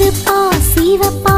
கருப்பா சீவப்பா